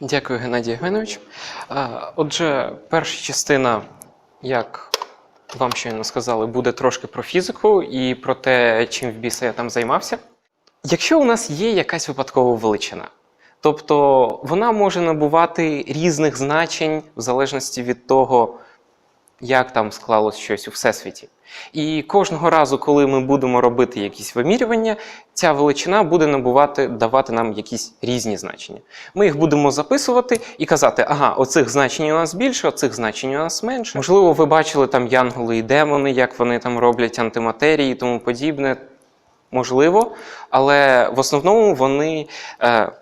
Дякую, Геннадій Євгенович. Отже, перша частина, як вам щойно сказали, буде трошки про фізику і про те, чим в біса я там займався. Якщо у нас є якась випадкова величина, тобто вона може набувати різних значень в залежності від того, як там склалось щось у всесвіті. І кожного разу, коли ми будемо робити якісь вимірювання, ця величина буде набувати, давати нам якісь різні значення. Ми їх будемо записувати і казати, ага, оцих значень у нас більше, оцих значень у нас менше. Можливо, ви бачили там янголи і демони, як вони там роблять антиматерії і тому подібне. Можливо, але в основному вони е,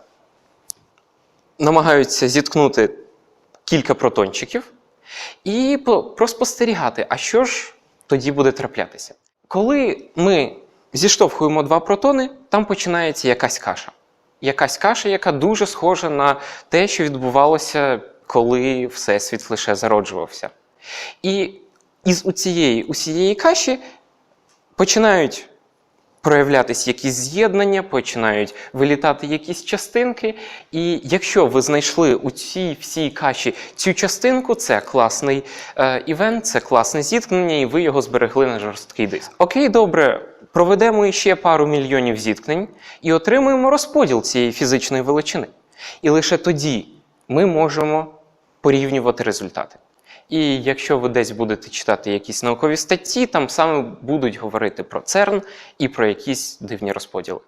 намагаються зіткнути кілька протончиків і по- проспостерігати, а що ж тоді буде траплятися. Коли ми зіштовхуємо два протони, там починається якась каша. Якась каша, яка дуже схожа на те, що відбувалося, коли Всесвіт лише зароджувався. І із цієї усієї каші починають проявлятися якісь з'єднання, починають вилітати якісь частинки. І якщо ви знайшли у цій всій каші цю частинку, це класний е, івент, це класне зіткнення, і ви його зберегли на жорсткий диск. Окей, добре, проведемо ще пару мільйонів зіткнень і отримуємо розподіл цієї фізичної величини. І лише тоді ми можемо порівнювати результати. І якщо ви десь будете читати якісь наукові статті, там саме будуть говорити про ЦЕРН і про якісь дивні розподіли.